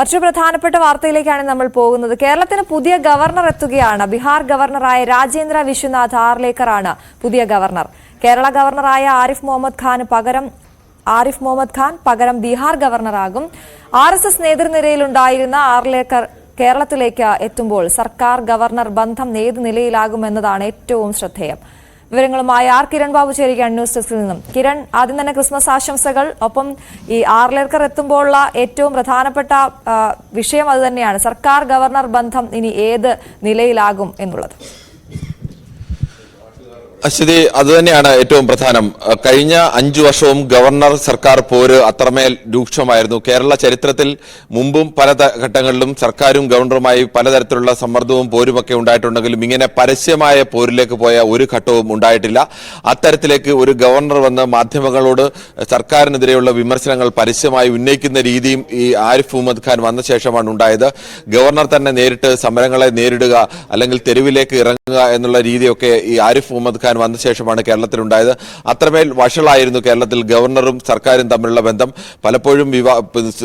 മറ്റൊരു പ്രധാനപ്പെട്ട വാർത്തയിലേക്കാണ് നമ്മൾ പോകുന്നത്. കേരളത്തിന് പുതിയ ഗവർണർ എത്തുകയാണ്. ബീഹാർ ഗവർണറായ രാജേന്ദ്ര വിശ്വനാഥ് ആർലേക്കറാണ് പുതിയ ഗവർണർ. കേരള ഗവർണറായ ആരിഫ് മുഹമ്മദ് ഖാന് പകരം ആരിഫ് മുഹമ്മദ് ഖാൻ പകരം ബീഹാർ ഗവർണറാകും. ആർ എസ് എസ് നേതൃനിരയിലുണ്ടായിരുന്ന ആർലേക്കർ കേരളത്തിലേക്ക് എത്തുമ്പോൾ സർക്കാർ ഗവർണർ ബന്ധം ഏത് നിലയിലാകുമെന്നതാണ് ഏറ്റവും ശ്രദ്ധേയം. വിവരങ്ങളുമായി ആർ കിരൺ ബാബു ചേരുകയാണ് ന്യൂസ് ഡെസ്കിൽ നിന്നും. കിരൺ ആദ്യം തന്നെ ക്രിസ്മസ് ആശംസകൾ. ഒപ്പം ഈ ആർലേർക്കർ എത്തുമ്പോഴുള്ള ഏറ്റവും പ്രധാനപ്പെട്ട വിഷയം അത് തന്നെയാണ്. സർക്കാർ ഗവർണർ ബന്ധം ഇനി ഏത് നിലയിലാകും എന്നുള്ളത്. അശ്വതി അതുതന്നെയാണ് ഏറ്റവും പ്രധാനം. കഴിഞ്ഞ അഞ്ചു വർഷവും ഗവർണർ സർക്കാർ പോര് അത്രമേൽ രൂക്ഷമായിരുന്നു. കേരള ചരിത്രത്തിൽ മുമ്പും പല ഘട്ടങ്ങളിലും സർക്കാരും ഗവർണറുമായി പലതരത്തിലുള്ള സമ്മർദ്ദവും പോരുമൊക്കെ ഉണ്ടായിട്ടുണ്ടെങ്കിലും ഇങ്ങനെ പരസ്യമായ പോരിലേക്ക് പോയ ഒരു ഘട്ടവും ഉണ്ടായിട്ടില്ല. അത്തരത്തിലേക്ക് ഒരു ഗവർണർ വന്ന് മാധ്യമങ്ങളോട് സർക്കാരിനെതിരെയുള്ള വിമർശനങ്ങൾ പരസ്യമായി ഉന്നയിക്കുന്ന രീതിയും ഈ ആരിഫ് മുഹമ്മദ് ഖാൻ വന്ന ശേഷമാണ് ഉണ്ടായത്. ഗവർണർ തന്നെ നേരിട്ട് സമരങ്ങളെ നേരിടുക അല്ലെങ്കിൽ തെരുവിലേക്ക് ഇറങ്ങുക എന്നുള്ള രീതിയൊക്കെ ഈ ആരിഫ് മുഹമ്മദ് ഖാൻ വന്ന ശേഷമാണ് കേരളത്തിൽ കേരളത്തിലുണ്ടായത്. അത്രമേൽ വഷളായിരുന്നു കേരളത്തിൽ ഗവർണറും സർക്കാരും തമ്മിലുള്ള ബന്ധം. പലപ്പോഴും വിവാ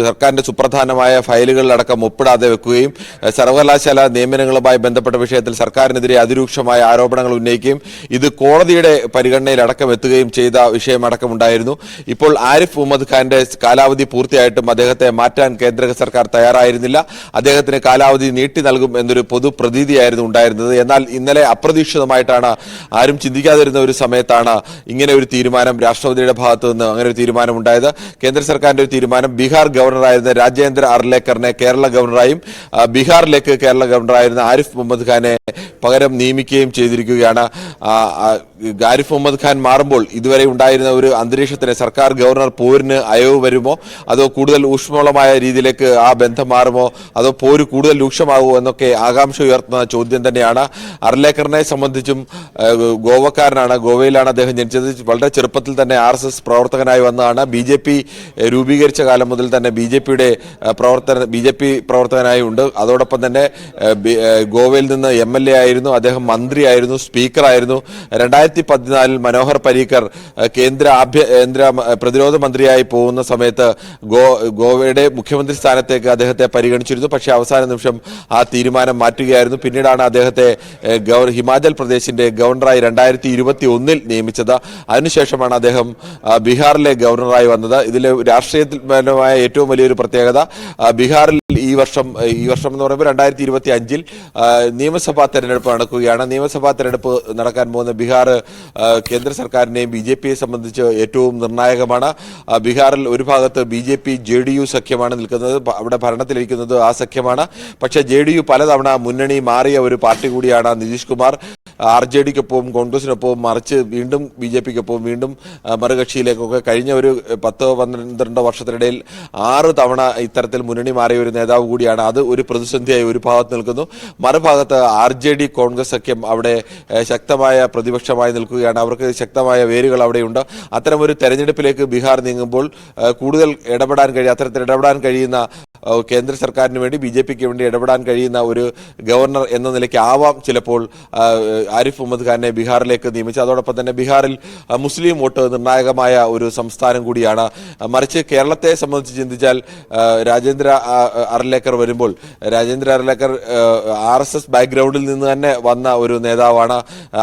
സർക്കാരിന്റെ സുപ്രധാനമായ ഫയലുകളിലടക്കം ഒപ്പിടാതെ വെക്കുകയും സർവകലാശാല നിയമനങ്ങളുമായി ബന്ധപ്പെട്ട വിഷയത്തിൽ സർക്കാരിനെതിരെ അതിരൂക്ഷമായ ആരോപണങ്ങൾ ഉന്നയിക്കുകയും ഇത് കോടതിയുടെ പരിഗണനയിൽ അടക്കം എത്തുകയും ചെയ്ത വിഷയമടക്കം ഉണ്ടായിരുന്നു ഇപ്പോൾ ആരിഫ് മുഹമ്മദ് ഖാന്റെ കാലാവധി പൂർത്തിയായിട്ടും അദ്ദേഹത്തെ മാറ്റാൻ കേന്ദ്ര സർക്കാർ തയ്യാറായിരുന്നില്ല. അദ്ദേഹത്തിന് കാലാവധി നീട്ടി നൽകും എന്നൊരു പൊതു പ്രതീതിയായിരുന്നു ഉണ്ടായിരുന്നത്. എന്നാൽ ഇന്നലെ അപ്രതീക്ഷിതമായിട്ടാണ് ആരും ചിന്തിക്കാതിരുന്ന ഒരു സമയത്താണ് ഇങ്ങനെ ഒരു തീരുമാനം രാഷ്ട്രപതിയുടെ ഭാഗത്തു നിന്ന് അങ്ങനെ ഒരു തീരുമാനം ഉണ്ടായത് കേന്ദ്ര സർക്കാരിന്റെ ഒരു തീരുമാനം ബീഹാർ ഗവർണറായിരുന്ന രാജേന്ദ്ര അർലേക്കറിനെ കേരള ഗവർണറായും ബീഹാറിലേക്ക് കേരള ഗവർണറായിരുന്ന ആരിഫ് മുഹമ്മദ് ഖാനെ പകരം നിയമിക്കുകയും ചെയ്തിരിക്കുകയാണ്. ആരിഫ് മുഹമ്മദ് ഖാൻ മാറുമ്പോൾ ഇതുവരെ ഉണ്ടായിരുന്ന ഒരു അന്തരീക്ഷത്തിന് സർക്കാർ ഗവർണർ പോരിന് അയവ് വരുമോ? അതോ കൂടുതൽ ഊഷ്മളമായ രീതിയിലേക്ക് ആ ബന്ധം മാറുമോ? അതോ പോര് കൂടുതൽ രൂക്ഷമാകുമോ എന്നൊക്കെ ആകാംക്ഷ ഉയർത്തുന്ന ചോദ്യം തന്നെയാണ്. അർലേക്കറിനെ സംബന്ധിച്ചും ഗോവക്കാരനാണ് ഗോവയിലാണ് അദ്ദേഹം ജനിച്ചത്. വളരെ ചെറുപ്പത്തിൽ തന്നെ ആർ എസ് എസ് പ്രവർത്തകനായി വന്നതാണ്. ബി ജെ പി രൂപീകരിച്ച കാലം മുതൽ തന്നെ ബി ജെ പിയുടെ പ്രവർത്തന ബി ജെ പി പ്രവർത്തകനായി ഉണ്ട്. അതോടൊപ്പം തന്നെ ഗോവയിൽ നിന്ന് എം എൽ എ ആയിരുന്നു. അദ്ദേഹം മന്ത്രിയായിരുന്നു സ്പീക്കറായിരുന്നു. രണ്ടായിരത്തി പതിനാലിൽ മനോഹർ പരീക്കർ കേന്ദ്ര ആഭ്യ കേന്ദ്ര പ്രതിരോധ മന്ത്രിയായി പോകുന്ന സമയത്ത് ഗോ ഗോവയുടെ മുഖ്യമന്ത്രി സ്ഥാനത്തേക്ക് അദ്ദേഹത്തെ പരിഗണിച്ചിരുന്നു. പക്ഷേ അവസാന നിമിഷം ആ തീരുമാനം മാറ്റുകയായിരുന്നു. പിന്നീടാണ് അദ്ദേഹത്തെ ഗവർ ഹിമാചൽ പ്രദേശിന്റെ ഗവർണറായി രണ്ടായിരത്തി ഇരുപത്തി ഒന്നിൽ നിയമിച്ചത്. അതിനുശേഷമാണ് അദ്ദേഹം ബീഹാറിലെ ഗവർണറായി വന്നത്. ഇതിലെ രാഷ്ട്രീയപരമായ ഏറ്റവും വലിയൊരു പ്രത്യേകത ബീഹാറിൽ ഈ വർഷം ഈ വർഷം എന്ന് പറയുമ്പോൾ രണ്ടായിരത്തി ഇരുപത്തി അഞ്ചിൽ നിയമസഭാ തെരഞ്ഞെടുപ്പ് നടക്കുകയാണ്. നിയമസഭാ തെരഞ്ഞെടുപ്പ് നടക്കാൻ പോകുന്ന ബീഹാർ കേന്ദ്ര സർക്കാരിനെയും ബി ജെ പിയെ സംബന്ധിച്ച് ഏറ്റവും നിർണായകമാണ്. ബീഹാറിൽ ഒരു ഭാഗത്ത് B J P J D U സഖ്യമാണ് നിൽക്കുന്നത്. അവിടെ ഭരണത്തിലിരിക്കുന്നത് ആ സഖ്യമാണ്. പക്ഷേ ജെ ഡി യു പലതവണ മുന്നണി മാറിയ ഒരു പാർട്ടി കൂടിയാണ് നിതീഷ് കുമാർ ആർ ജെ ഡിക്കൊപ്പവും കോൺഗ്രസിനൊപ്പവും മറിച്ച് വീണ്ടും ബി ജെ പിക്കൊപ്പവും വീണ്ടും മറുകക്ഷിയിലേക്കൊക്കെ കഴിഞ്ഞ ഒരു പത്തോ പന്ത്രണ്ടോ വർഷത്തിനിടയിൽ ആറ് തവണ ഇത്തരത്തിൽ മുന്നണി മാറിയ ഒരു നേതാവ് കൂടിയാണ്. അത് ഒരു പ്രതിസന്ധിയായി ഒരു ഭാഗത്ത് നിൽക്കുന്നു. മറുഭാഗത്ത് ആർ ജെ ഡി കോൺഗ്രസ് സഖ്യം അവിടെ ശക്തമായ പ്രതിപക്ഷമായി നിൽക്കുകയാണ്. അവർക്ക് ശക്തമായ വേരുകൾ അവിടെയുണ്ട്. അത്തരം ഒരു തെരഞ്ഞെടുപ്പിലേക്ക് ബീഹാർ നീങ്ങുമ്പോൾ കൂടുതൽ ഇടപെടാൻ കഴിയും അത്തരത്തിൽ ഇടപെടാൻ കഴിയുന്ന കേന്ദ്ര സർക്കാരിന് വേണ്ടി ബി ജെ പിക്ക് വേണ്ടി ഇടപെടാൻ കഴിയുന്ന ഒരു ഗവർണർ എന്ന നിലയ്ക്ക് ആവാം ചിലപ്പോൾ ആരിഫ് മുഹമ്മദ് ഖാനെ ബീഹാറിലേക്ക് നിയമിച്ചു. അതോടൊപ്പം തന്നെ ബീഹാറിൽ മുസ്ലിം വോട്ട് നിർണായകമായ ഒരു സംസ്ഥാനം കൂടിയാണ്. മറിച്ച് കേരളത്തെ സംബന്ധിച്ച് ചിന്തിച്ചാൽ രാജേന്ദ്ര അർലേക്കർ വരുമ്പോൾ Rajendra Arlekar R S S ബാക്ക്ഗ്രൗണ്ടിൽ നിന്ന് തന്നെ വന്ന ഒരു നേതാവാണ്.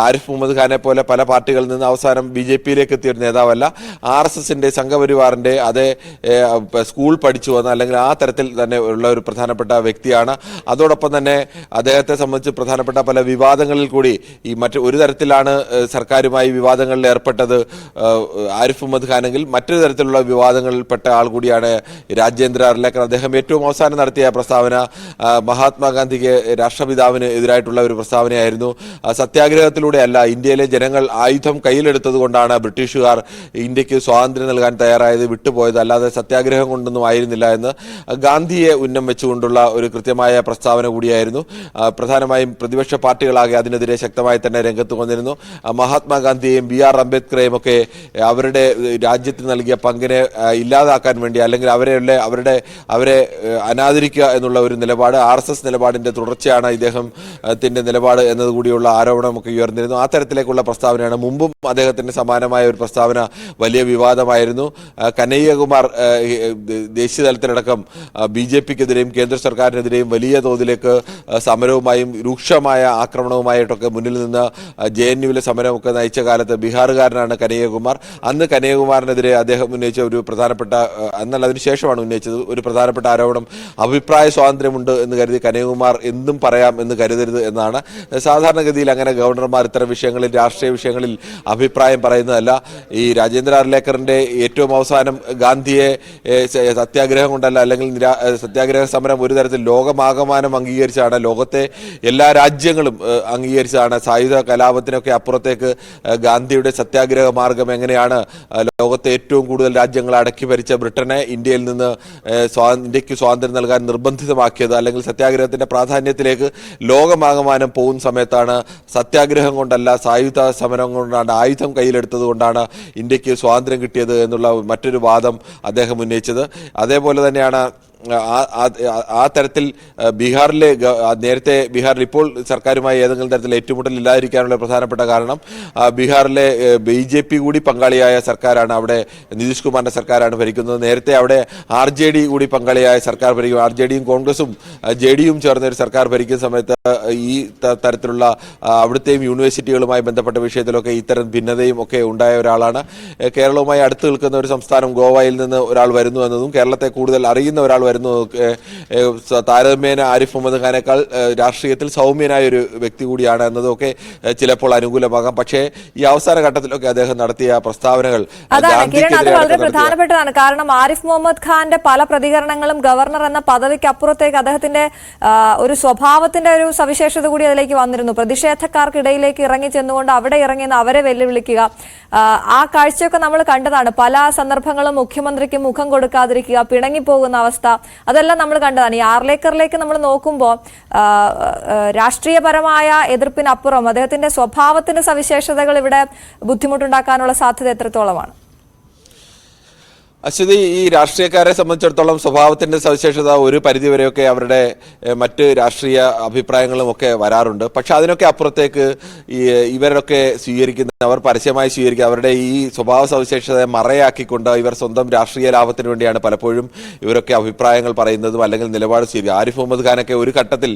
ആരിഫ് മുഹമ്മദ് ഖാനെ പോലെ പല പാർട്ടികളിൽ നിന്ന് അവസാനം ബി ജെ പിയിലേക്ക് എത്തിയ ഒരു നേതാവല്ല. ആർ എസ് എസിന്റെ സംഘപരിവാറിന്റെ അതേ സ്കൂൾ പഠിച്ചു വന്ന അല്ലെങ്കിൽ ആ തരത്തിൽ തന്നെ ഉള്ള ഒരു പ്രധാനപ്പെട്ട വ്യക്തിയാണ്. അതോടൊപ്പം തന്നെ അദ്ദേഹത്തെ സംബന്ധിച്ച് പ്രധാനപ്പെട്ട പല വിവാദങ്ങളിൽ കൂടി ഈ മറ്റ് ഒരു തരത്തിലാണ് സർക്കാരുമായി വിവാദങ്ങളിൽ ഏർപ്പെട്ടത് ആരിഫ് മുഹമ്മദ് ഖാനെങ്കിൽ മറ്റൊരു തരത്തിലുള്ള വിവാദങ്ങളിൽപ്പെട്ട ആൾ കൂടിയാണ് രാജേന്ദ്ര അർലേക്കർ. അദ്ദേഹം ഏറ്റവും അവസാനം നടത്തിയ പ്രസ്താവന മഹാത്മാഗാന്ധിക്ക് രാഷ്ട്രപിതാവിന് എതിരായിട്ടുള്ള ഒരു പ്രസ്താവനയായിരുന്നു. സത്യാഗ്രഹത്തിലൂടെയല്ല ഇന്ത്യയിലെ ജനങ്ങൾ ആയുധം കയ്യിലെടുത്തത് കൊണ്ടാണ് ബ്രിട്ടീഷുകാർ ഇന്ത്യയ്ക്ക് സ്വാതന്ത്ര്യം നൽകാൻ തയ്യാറായത് വിട്ടുപോയത്. അല്ലാതെ സത്യാഗ്രഹം കൊണ്ടൊന്നും ആയിരുന്നില്ല എന്ന് ഗാന്ധിയെ ഉന്നം വെച്ചുകൊണ്ടുള്ള ഒരു കൃത്യമായ പ്രസ്താവന കൂടിയായിരുന്നു. പ്രധാനമായും പ്രതിപക്ഷ പാർട്ടികളാകെ അതിനെതിരെ ശക്തമായി തന്നെ രംഗത്ത് വന്നിരുന്നു. മഹാത്മാഗാന്ധിയെയും ബി ആർ അംബേദ്കറെയും ഒക്കെ അവരുടെ രാജ്യത്തിന് നൽകിയ പങ്കിനെ ഇല്ലാതാക്കാൻ വേണ്ടി അല്ലെങ്കിൽ അവരെ അവരുടെ അവരെ അനാദരിക്കുക എന്നുള്ള ഒരു നിലപാട് ആർ എസ് എസ് നിലപാടിന്റെ തുടർച്ചയാണ് ഇദ്ദേഹത്തിന്റെ നിലപാട് എന്നതുകൂടിയുള്ള ആരോപണമൊക്കെ ഉയർന്നിരുന്നു. ആ തരത്തിലേക്കുള്ള പ്രസ്താവനയാണ് മുമ്പും അദ്ദേഹത്തിന്റെ സമാനമായ ഒരു പ്രസ്താവന വലിയ വിവാദമായിരുന്നു. കനയ്യകുമാർ ദേശീയ തലത്തിലടക്കം ബി ജെ പിക്കെതിരെയും കേന്ദ്ര സർക്കാരിനെതിരെയും വലിയ തോതിലേക്ക് സമരവുമായും രൂക്ഷമായ ആക്രമണവുമായിട്ടൊക്കെ മുന്നിൽ നിന്ന് ജെ എൻ യുവിലെ സമരമൊക്കെ നയിച്ച കാലത്ത് ബീഹാറുകാരനാണ് കനയ്യകുമാർ. അന്ന് കനയ്യകുമാറിനെതിരെ അദ്ദേഹം ഉന്നയിച്ച ഒരു പ്രധാനപ്പെട്ട എന്നാൽ അതിനുശേഷമാണ് ഉന്നയിച്ചത് ഒരു പ്രധാനപ്പെട്ട ആരോപണം. അഭിപ്രായ സ്വാതന്ത്ര്യമുണ്ട് എന്ന് കരുതി കനയ്യകുമാർ എന്തും പറയാം എന്ന് കരുതരുത് എന്നാണ്. സാധാരണഗതിയിൽ അങ്ങനെ ഗവർണർമാർ ഇത്തരം വിഷയങ്ങളിൽ രാഷ്ട്രീയ വിഷയങ്ങളിൽ അഭിപ്രായം പറയുന്നതല്ല. ഈ രാജേന്ദ്ര അർലേക്കറിന്റെ ഏറ്റവും അവസാനം ഗാന്ധിയെ സത്യാഗ്രഹം കൊണ്ടല്ല അല്ലെങ്കിൽ നിരാ- സത്യാഗ്രഹ സമരം ഒരു തരത്തിൽ ലോകമാകമാനം അംഗീകരിച്ചാണ് ലോകത്തെ എല്ലാ രാജ്യങ്ങളും അംഗീകരിച്ചാണ് സായുധ കലാപത്തിനൊക്കെ അപ്പുറത്തേക്ക് ഗാന്ധിയുടെ സത്യാഗ്രഹ മാർഗം എങ്ങനെയാണ് ലോകത്തെ ഏറ്റവും കൂടുതൽ രാജ്യങ്ങൾ അടക്കി ഭരിച്ച ബ്രിട്ടനെ ഇന്ത്യയിൽ നിന്ന് ഇന്ത്യയ്ക്ക് സ്വാതന്ത്ര്യം നൽകാൻ നിർബന്ധിതമാക്കിയത് അല്ലെങ്കിൽ സത്യാഗ്രഹത്തിന്റെ പ്രാധാന്യത്തിലേക്ക് ലോകമാകമാനം പോകുന്ന സമയത്താണ് സത്യാഗ്രഹം കൊണ്ടല്ല സായുധ സമരം കൊണ്ടാണ് ആയുധം കയ്യിലെടുത്തത് കൊണ്ടാണ് ഇന്ത്യയ്ക്ക് സ്വാതന്ത്ര്യം കിട്ടിയത് എന്നുള്ള മറ്റൊരു വാദം അദ്ദേഹം ഉന്നയിച്ചത്. അതേപോലെ തന്നെയാണ് ആ- തരത്തിൽ ബീഹാറിലെ നേരത്തെ ബീഹാറിൽ ഇപ്പോൾ സർക്കാരുമായി ഏതെങ്കിലും തരത്തിൽ ഏറ്റുമുട്ടൽ ഇല്ലാതിരിക്കാനുള്ള പ്രധാനപ്പെട്ട കാരണം ബീഹാറിലെ ബി ജെ പി കൂടി പങ്കാളിയായ സർക്കാരാണ് അവിടെ നിതീഷ് കുമാറിന്റെ സർക്കാരാണ് ഭരിക്കുന്നത്. നേരത്തെ അവിടെ ആർ ജെ ഡി കൂടി പങ്കാളിയായ സർക്കാർ ഭരിക്കും. ആർ ജെ ഡിയും കോൺഗ്രസും ജെ ഡിയും ചേർന്ന ഒരു സർക്കാർ ഭരിക്കുന്ന സമയത്ത് ഈ തരത്തിലുള്ള അവിടുത്തെയും യൂണിവേഴ്സിറ്റികളുമായി ബന്ധപ്പെട്ട വിഷയത്തിലൊക്കെ ഇത്തരം ഭിന്നതയും ഒക്കെ ഉണ്ടായ ഒരാളാണ്. കേരളവുമായി അടുത്ത് നിൽക്കുന്ന ഒരു സംസ്ഥാനം ഗോവയിൽ നിന്ന് ഒരാൾ വരുന്നു എന്നതും കേരളത്തെ കൂടുതൽ അറിയുന്ന ഒരാൾ വരുന്നു. ഏ, ഏ, സ- താരതമ്യേന ആരിഫ് മുഹമ്മദ് ഖാനേക്കാൾ രാഷ്ട്രീയത്തിൽ സൗമ്യനായ ഒരു വ്യക്തി കൂടിയാണ് എന്നതൊക്കെ ചിലപ്പോൾ അനുകൂലമാകാം. പക്ഷേ ഈ അവസാന ഘട്ടത്തിലൊക്കെ അദ്ദേഹം നടത്തിയ പ്രസ്താവനകൾ അത് വളരെ പ്രധാനപ്പെട്ടതാണ്. കാരണം ആരിഫ് മുഹമ്മദ് ഖാന്റെ പല പ്രതികരണങ്ങളും ഗവർണർ എന്ന പദവിക്ക് അപ്പുറത്തേക്ക് അദ്ദേഹത്തിന്റെ ഒരു സ്വഭാവത്തിന്റെ ഒരു സവിശേഷത കൂടി അതിലേക്ക് വന്നിരുന്നു. പ്രതിഷേധക്കാർക്കിടയിലേക്ക് ഇറങ്ങി ചെന്നുകൊണ്ട് അവിടെ ഇറങ്ങിയെന്ന് അവരെ വെല്ലുവിളിക്കുക. ആ കാഴ്ചയൊക്കെ നമ്മൾ കണ്ടതാണ്. പല സന്ദർഭങ്ങളും മുഖ്യമന്ത്രിക്ക് മുഖം കൊടുക്കാതിരിക്കുക പിണങ്ങിപ്പോകുന്ന അവസ്ഥ. അതെല്ലാം നമ്മൾ കണ്ടതാണ്. ഈ ആർലേക്കറിലേക്ക് നമ്മൾ നോക്കുമ്പോൾ രാഷ്ട്രീയപരമായ എതിർപ്പിനപ്പുറം അദ്ദേഹത്തിന്റെ സ്വഭാവത്തിന്റെ സവിശേഷതകൾ ഇവിടെ ബുദ്ധിമുട്ടുണ്ടാക്കാനുള്ള സാധ്യത എത്രത്തോളമാണ്? അശ്വതി ഈ രാഷ്ട്രീയക്കാരെ സംബന്ധിച്ചിടത്തോളം സ്വഭാവത്തിന്റെ സവിശേഷത ഒരു പരിധിവരെയൊക്കെ അവരുടെ മറ്റ് രാഷ്ട്രീയ അഭിപ്രായങ്ങളും ഒക്കെ വരാറുണ്ട്. പക്ഷെ അതിനൊക്കെ അപ്പുറത്തേക്ക് ഇവരൊക്കെ സ്വീകരിക്കുന്ന അവർ പരസ്യമായി സ്വീകരിക്കുക അവരുടെ ഈ സ്വഭാവ സവിശേഷതയെ മറയാക്കിക്കൊണ്ട് ഇവർ സ്വന്തം രാഷ്ട്രീയ ലാഭത്തിന് വേണ്ടിയാണ് പലപ്പോഴും ഇവരൊക്കെ അഭിപ്രായങ്ങൾ പറയുന്നതും അല്ലെങ്കിൽ നിലപാട് സ്വീകരിക്കുക ആരിഫ് മുഹമ്മദ് ഖാനൊക്കെ ഒരു ഘട്ടത്തിൽ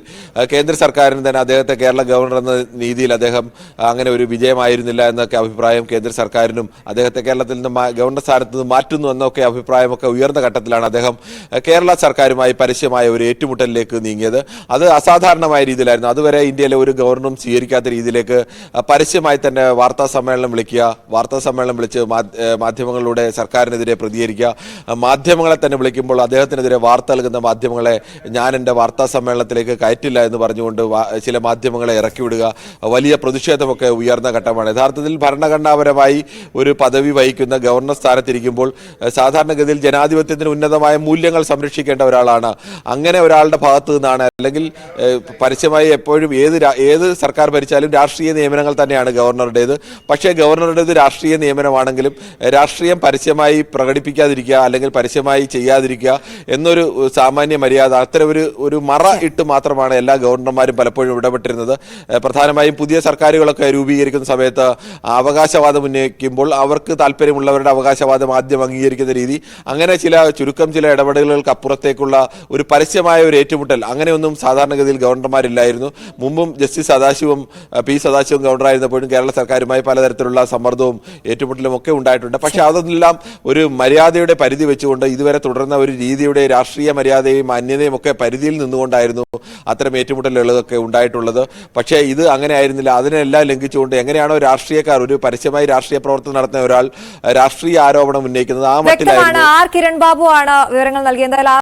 കേന്ദ്ര സർക്കാരിന് തന്നെ അദ്ദേഹത്തെ കേരള ഗവർണർ എന്ന രീതിയിൽ അദ്ദേഹം അങ്ങനെ ഒരു വിജയമായിരുന്നില്ല എന്നൊക്കെ അഭിപ്രായം കേന്ദ്ര സർക്കാരിനും അദ്ദേഹത്തെ കേരളത്തിൽ നിന്ന് ഗവർണർ സ്ഥാനത്ത് നിന്ന് മാറ്റുന്നു എന്നൊക്കെ അഭിപ്രായമൊക്കെ ഉയർന്ന ഘട്ടത്തിലാണ് അദ്ദേഹം കേരള സർക്കാരുമായി പരസ്യമായ ഒരു ഏറ്റുമുട്ടലിലേക്ക് നീങ്ങിയത്. അത് അസാധാരണമായ രീതിയിലായിരുന്നു. അതുവരെ ഇന്ത്യയിലെ ഒരു ഗവർണറും സ്വീകരിക്കാത്ത രീതിയിലേക്ക് പരസ്യമായി തന്നെ വാർത്താ സമ്മേളനം വിളിക്കുക വാർത്താ സമ്മേളനം വിളിച്ച് മാധ്യമങ്ങളിലൂടെ സർക്കാരിനെതിരെ പ്രതികരിക്കുക മാധ്യമങ്ങളെ തന്നെ വിളിക്കുമ്പോൾ അദ്ദേഹത്തിനെതിരെ വാർത്ത നൽകുന്ന മാധ്യമങ്ങളെ ഞാൻ എന്റെ വാർത്താ സമ്മേളനത്തിലേക്ക് കയറ്റില്ല എന്ന് പറഞ്ഞുകൊണ്ട് ചില മാധ്യമങ്ങളെ ഇറക്കിവിടുക വലിയ പ്രതിഷേധമൊക്കെ ഉയർന്ന ഘട്ടമാണ്. യഥാർത്ഥത്തിൽ ഭരണഘടനാപരമായി ഒരു പദവി വഹിക്കുന്ന ഗവർണർ സ്ഥാനത്തിരിക്കുമ്പോൾ ഏഹ്, സാധാരണഗതിയിൽ ജനാധിപത്യത്തിന് ഉന്നതമായ മൂല്യങ്ങൾ സംരക്ഷിക്കേണ്ട ഒരാളാണ്. അങ്ങനെ ഒരാളുടെ ഭാഗത്തു നിന്നാണ് അല്ലെങ്കിൽ പരസ്യമായി എപ്പോഴും ഏത് ഏത് സർക്കാർ ഭരിച്ചാലും രാഷ്ട്രീയ നിയമനങ്ങൾ തന്നെയാണ് ഗവർണറുടേത്. പക്ഷേ ഗവർണറുടേത് രാഷ്ട്രീയ നിയമനമാണെങ്കിലും രാഷ്ട്രീയം പരസ്യമായി പ്രകടിപ്പിക്കാതിരിക്കുക അല്ലെങ്കിൽ പരസ്യമായി ചെയ്യാതിരിക്കുക എന്നൊരു സാമാന്യ മര്യാദ അത്തരം ഒരു ഒരു മറ ഇട്ട് മാത്രമാണ് എല്ലാ ഗവർണർമാരും പലപ്പോഴും ഇടപെട്ടിരുന്നത്. പ്രധാനമായും പുതിയ സർക്കാരുകളൊക്കെ രൂപീകരിക്കുന്ന സമയത്ത് അവകാശവാദം ഉന്നയിക്കുമ്പോൾ അവർക്ക് താല്പര്യമുള്ളവരുടെ അവകാശവാദം ആദ്യം അംഗീകരിക്കുന്ന രീതി. അങ്ങനെ ചില ചുരുക്കം ചില ഇടപെടലുകൾക്ക് അപ്പുറത്തേക്കുള്ള ഒരു പരസ്യമായ ഒരു ഏറ്റുമുട്ടൽ. അങ്ങനെയൊന്നും സാധാരണഗതിയിൽ ഗവർണർമാരില്ലായിരുന്നു. മുമ്പും ജസ്റ്റിസ് സദാശിവം പി സദാശിവം ഗവർണറായിരുന്നപ്പോഴും കേരള സർക്കാരുമായി പലതരത്തിലുള്ള സമ്മർദ്ദവും ഏറ്റുമുട്ടലും ഒക്കെ ഉണ്ടായിട്ടുണ്ട്. പക്ഷെ അതെല്ലാം ഒരു മര്യാദയുടെ പരിധി വെച്ചുകൊണ്ട് ഇതുവരെ തുടർന്ന ഒരു രീതിയുടെ രാഷ്ട്രീയ മര്യാദയും മാന്യതയും ഒക്കെ പരിധിയിൽ നിന്നുകൊണ്ടായിരുന്നു അത്തരം ഏറ്റുമുട്ടലുകളൊക്കെ ഉണ്ടായിട്ടുള്ളത്. പക്ഷേ ഇത് അങ്ങനെ ആയിരുന്നില്ല. അതിനെല്ലാം ലംഘിച്ചുകൊണ്ട് എങ്ങനെയാണോ രാഷ്ട്രീയക്കാർ ഒരു പരസ്യമായി രാഷ്ട്രീയ പ്രവർത്തനം നടത്തുന്ന ഒരാൾ രാഷ്ട്രീയ ആരോപണം ഉന്നയിക്കുന്നത്. ആ വ്യക്തമാണ് ആർ കിരൺ ബാബു ആണ് വിവരങ്ങൾ നൽകിയത്. എന്തായാലും